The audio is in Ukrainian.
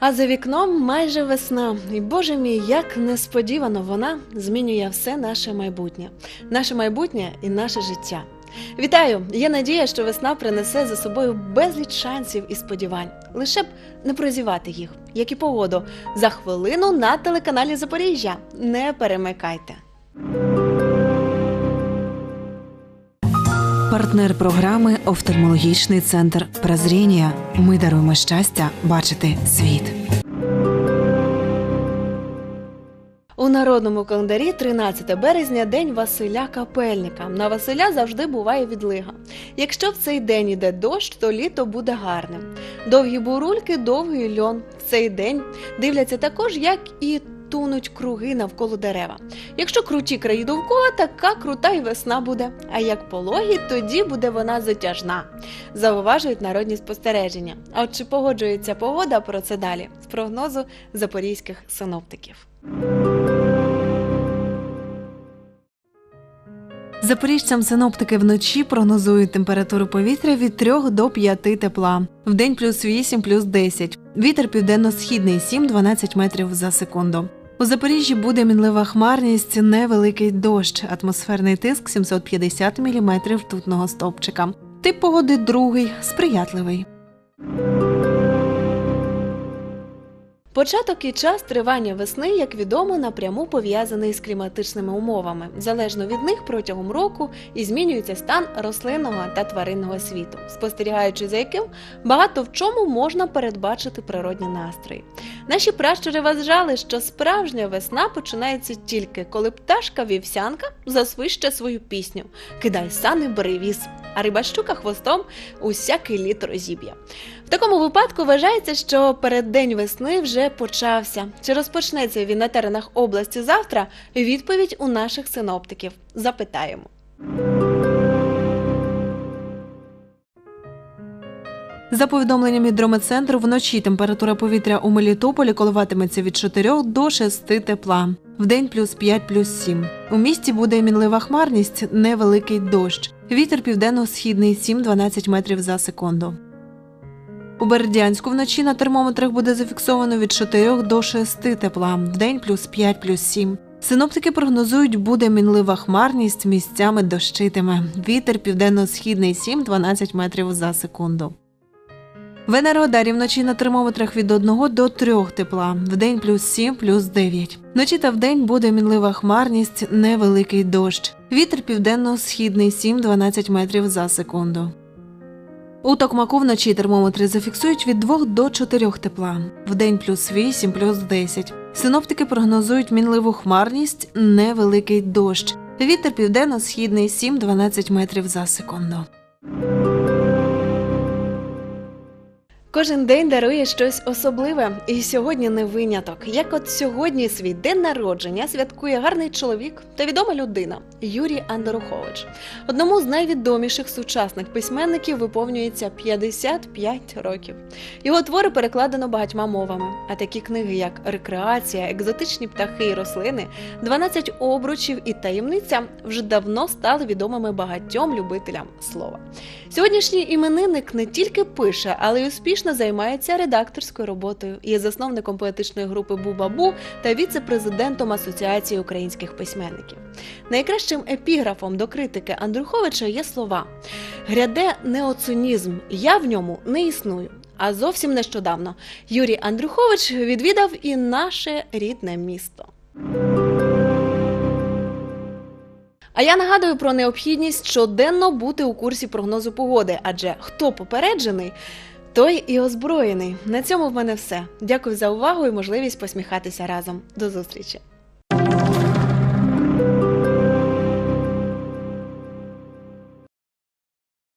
А за вікном майже весна, і боже мій, як несподівано вона змінює все наше майбутнє, наше майбутнє і наше життя. Вітаю! Є надія, що весна принесе за собою безліч шансів і сподівань. Лише б не прозівати їх, як і погоду. За хвилину на телеканалі Запоріжжя. Не перемикайте. Партнер програми Офтальмологічний центр Прозріння. Ми даруємо щастя бачити світ. У народному календарі 13 березня день Василя Капельника. На Василя завжди буває відлига. Якщо в цей день іде дощ, то літо буде гарним. Довгі бурульки, довгий льон. В цей день дивляться також, як і тунуть круги навколо дерева. Якщо круті краї довкола, така крута й весна буде. А як пологі, тоді буде вона затяжна. Зауважують народні спостереження. А от чи погоджується погода про це далі з прогнозу запорізьких синоптиків. Запоріжцям синоптики вночі прогнозують температуру повітря від 3 до 5 тепла. Вдень плюс 8, плюс 10. Вітер південно-східний 7-12 метрів за секунду. У Запоріжжі буде мінлива хмарність, невеликий дощ, атмосферний тиск 750 мм ртутного стовпчика. Тип погоди другий, сприятливий. Початок і час тривання весни, як відомо, напряму пов'язаний з кліматичними умовами. Залежно від них протягом року і змінюється стан рослинного та тваринного світу, спостерігаючи за яким багато в чому можна передбачити природні настрої. Наші пращури вважали, що справжня весна починається тільки коли пташка вівсянка засвище свою пісню Кидай сани, бери віз, а рибащука хвостом усякий літ розіб'є. В такому випадку вважається, що переддень весни вже почався. Чи розпочнеться він на теренах області завтра? Відповідь у наших синоптиків. Запитаємо. За повідомленням гідрометцентру, вночі температура повітря у Мелітополі коливатиметься від 4 до 6 тепла. Вдень плюс 5, плюс 7. У місті буде мінлива хмарність, невеликий дощ. Вітер південно-східний 7-12 метрів за секунду. У Бердянську вночі на термометрах буде зафіксовано від 4 до 6 тепла, вдень плюс 5, плюс 7. Синоптики прогнозують, буде мінлива хмарність, місцями дощитиме. Вітер південно-східний 7-12 метрів за секунду. В Енергодарі вночі на термометрах від 1 до 3 тепла, вдень плюс 7, плюс 9. Вночі та вдень буде мінлива хмарність, невеликий дощ. Вітер південно-східний 7-12 метрів за секунду. У Токмаку вночі термометри зафіксують від 2 до 4 тепла, вдень плюс 8, плюс 10. Синоптики прогнозують мінливу хмарність, невеликий дощ. Вітер південно-східний 7-12 метрів за секунду. Кожен день дарує щось особливе, і сьогодні не виняток. Як от сьогодні свій день народження святкує гарний чоловік та відома людина Юрій Андорухович. Одному з найвідоміших сучасних письменників виповнюється 55 років. Його твори перекладено багатьма мовами. А такі книги, як Рекреація, екзотичні птахи і рослини, 12 обручів і таємниця вже давно стали відомими багатьом любителям слова. Сьогоднішній іменинник не тільки пише, але й успішно займається редакторською роботою. Є засновником поетичної групи Бубабу та віце-президентом Асоціації українських письменників. Найкращим епіграфом до критики Андруховича є слова: гряде неоцинізм, я в ньому не існую. А зовсім нещодавно Юрій Андрухович відвідав і наше рідне місто. А я нагадую про необхідність щоденно бути у курсі прогнозу погоди, адже хто попереджений, той і озброєний. На цьому в мене все. Дякую за увагу і можливість посміхатися разом. До зустрічі!